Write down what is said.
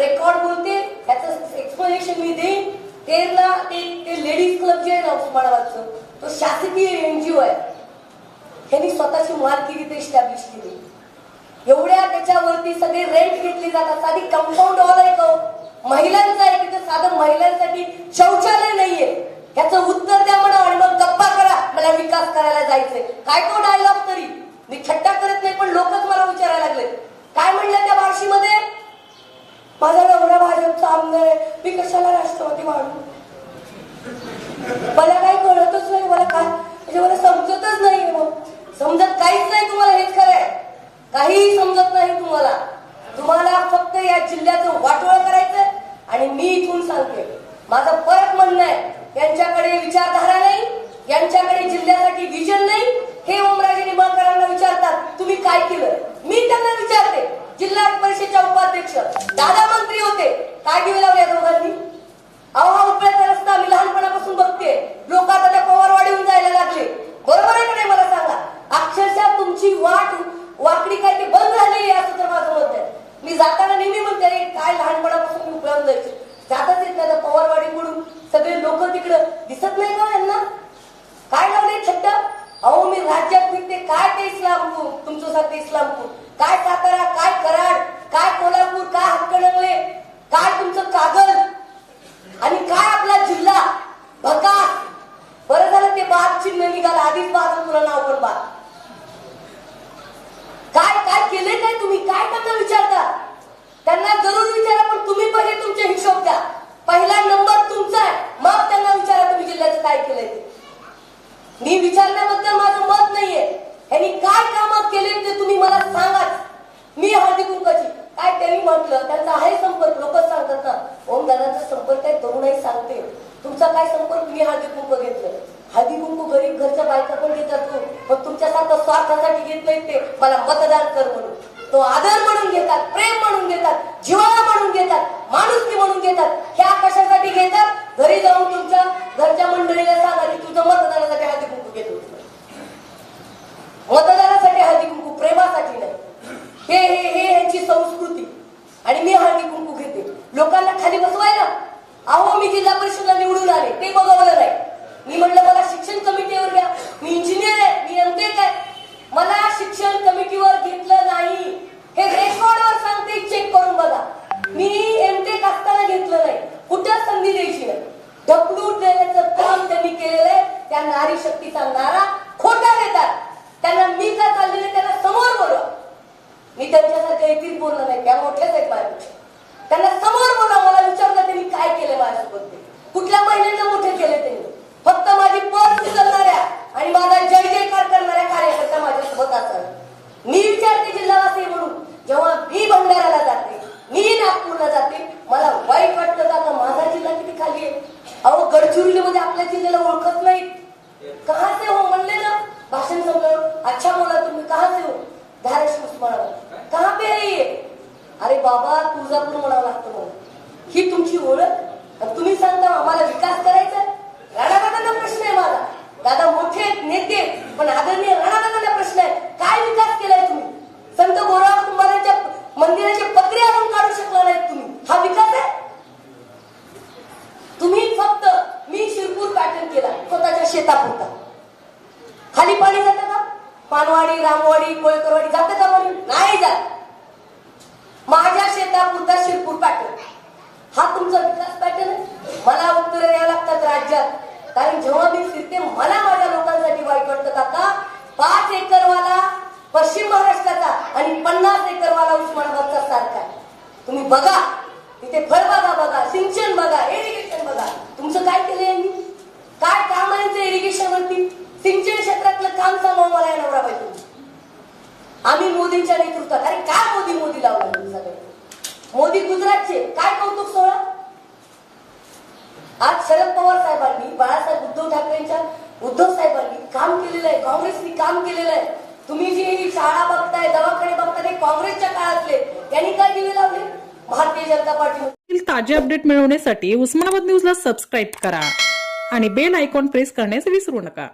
Record बोलते त्याचं explanation मी देईन. ते ना ते ते लेडीज क्लब जे आहे ना उस्मानाबादचं तो शासकीय एनजीओ आहे. त्यांनी स्वतःची मालकी तिथे इस्टॅब्लिश केली. एवढ्या त्याच्यावरती सगळे रेंट घेतली जातात. साधी कंपाऊंड हॉल आहे का महिलांचं आहे तिथे. साधं महिलांसाठी शौचालय नाहीये. त्याचं उत्तर द्या म्हणा आणि मग गप्पा करा. मला विकास करायला जायचंय. काय तो डायलॉग तरी? मी थट्टा करत नाही पण लोकच मला विचारायला लागले काय म्हणलं त्या बार्शीमध्ये माझा नवरा भाजपचा आमदार आहे. मी कशाला राष्ट्रवादी वाढू? मला काही कळतच नाही. मला काय? म्हणजे मला समजतच नाही मग. समजत काहीच नाही तुम्हाला हेच खरं आहे. काहीही समजत नाही तुम्हाला. तुम्हाला फक्त या जिल्ह्याचं वाटोळ करायचं आणि मी इथून सांगते. माझं परत म्हणणं आहे यांच्याकडे विचारधारा नाही यांच्याकडे जिल्ह्यासाठी विजन नाही हे ओमराजे निंबाळकरांना विचारतात तुम्ही काय केलं मी त्यांना विचारते जिल्हा परिषदेच्या उपाध्यक्ष दादा मंत्री होते काय दिवे लावले या दोघांनी अहो हा उपळ्याचा रस्ता मी लहानपणापासून बघते लोक आता त्या पवारवाडीहून जायला लागले बरोबर आहे का नाही मला सांगा अक्षरशः तुमची वाट वाकडी काय ते बंद झालेली आहे असं तर माझं मत आहे मी जाताना नेहमी म्हणते "अरे, काय लहानपणापासून मी उपळ्याहून जायचे जातच येत नाही पवारवाडीकडून सगळे लोक तिकडं दिसत नाही का यांना काय लावले छट्ट अहो मी राज्यात फिरते काय ते इस्लामपूर तुमचं सारखं इस्लामपूर काय सातारा काय कराड काय कोल्हापूर काय हातकणंगले काय तुमचं कागद आणि काय आपला जिल्हा भका बरं झालं ते बाद चिन्ह निघालं आधीच बाद तुला नाव पण बाद काय काय केले काय तुम्ही काय विचारतात विचारता. त्यांना जरूर विचारा पण तुम्ही पहिले तुमचे हिशोब द्या. पहिला नंबर तुमचा आहे. मग त्यांना विचारा तुम्ही जिल्ह्याचं काय केलंय मी विचारण्याबद्दल माझं मत नाहीये. यांनी काय काम केले ते तुम्ही मला सांगाच. मी हळदी कुंकाची काय त्यांनी म्हटलं? त्यांचा आहे संपर्क. लोक सांगतात ना ओम दादाचा संपर्क आहे तरुणाई सांगते. तुमचा काय संपर्क? मी हळदी कुंक घेतलं. हळदी कुंकू गरीब घरच्या बायका पण घेतात तू. पण तुमच्यासारखं स्वार्थासाठी घेत नाहीत ते. मला मतदान कर म्हणून. तो आदर म्हणून घेतात प्रेम म्हणून घेतात जिव्हाळा म्हणून घेतात माणुसकी म्हणून घेतात ह्या कशासाठी घेतात? घरी जाऊन तुमच्या घरच्या मंडळीला सांगा की तुझं मतदानासाठी हळदी कुंकू घेतो मतदानासाठी हळदी कुंकू प्रेमासाठी नाही. हे हे हे यांची संस्कृती. आणि मी हळदी कुंकू घेते. लोकांना खाली बसवायला. अहो मी जिल्हा परिषदला निवडून आले. ते बघ नाही मी म्हणलं मला शिक्षण कमिटीवर घ्या मी इंजिनियर आहे मी एमटेक आहे मला शिक्षण कमिटीवर घेतलं नाही हे रेकॉर्डवर सांगते चेक करून बघा मी एमटेक असताना घेतलं नाही कुठं संधी द्यायची नाही ढकलून देण्याचं काम त्यांनी केलेलं आहे त्या नारी शक्ती नारा खोटा देतात त्यांना मी का चाललेले त्यांना समोर बोलवा मी त्यांच्यासारखं एकीच बोलणार नाही त्या मोठ्याच आहेत माझ्यापेक्षा त्यांना समोर बोला मला विचारलं त्यांनी काय केलं माझ्यासोबत ते कुठल्या महिन्यांना मोठे केले त्यांनी फक्त माझी पर्स उचलणाऱ्या आणि माझा जय जयकार करणाऱ्या कार्यकर्त्या माझ्यासोबत असाव्या मी विचारते जिल्हावासी म्हणून जेव्हा मी भंडाऱ्याला जाते मी नागपूरला जाते मला वाईट वाटतं का का माझा जिल्हा किती खाली आहे अहो गडचिरोलीमध्ये आपल्या जिल्ह्याला ओळखत नाहीत कहा से हो म्हणले ना भाषण संपल्यावर अच्छा बोला तुम्ही कहा से हो धाराशिव उस्मानाबाद कहा पे है अरे बाबा तुळजापूर म्हणावं लागतं मला ही तुमची ओळख? तुम्ही सांगता आम्हाला विकास करायचा? राणा राणादादांना प्रश्न आहे माझा. दादा मोठे आहेत, नेते आहेत, पण आदरणीय राणादादांना प्रश्न आहे. काय विकास केलाय तुम्ही? संत गोराव कुंभारांच्या मंदिराचे पत्रे आणून काढू शकला नाहीत तुम्ही. हा विकास आहे? तुम्ही फक्त मी शिरपूर पॅटर्न केला स्वतःच्या शेतापुरता. खाली पाणी जातात पानवाडी रामवाडी कोळकरवाडी जातं का म्हणून नाही जात. माझ्या शेतापुरता शिरपूर पॅटर्न हा तुमचा विकास पॅटर्न मला उत्तर द्यावं लागतात राज्यात. कारण जेव्हा मी फिरते मला माझ्या लोकांसाठी वाईट वाटतं काका पाच एकरवाला पश्चिम महाराष्ट्राचा आणि पन्नास एकरवाला उस्मानाबादचा सारखा आहे. तुम्ही बघा तिथे फळबागा बघा सिंचन बघा इरिगेशन बघा तुमचं काय केलं यांनी काय काम आहे यांचं इरिगेशन वरती सिंचन क्षेत्रातलं काम सांगा मला या नवरा बायको आम्ही मोदींच्या नेतृत्वात अरे काय मोदी मोदी लावलं सगळे मोदी गुजरातचे. काय कौतुक सोहळा? आज शरद पवार साहेबांनी बाळासाहेब उद्धव ठाकरेंच्या उद्धव साहेबांनी काम केलेलं आहे. काँग्रेसनी काम केलेलं आहे. तुम्ही जी ही शाळा बघताय दवाखाने बघताय काँग्रेसच्या काळातले. त्यांनी काय दिले लावले? भारतीय जनता पार्टी ताजे अपडेट मिळवण्यासाठी उस्मानाबाद न्यूजला सबस्क्राईब करा आणि बेल आयकॉन प्रेस करण्यास विसरू नका.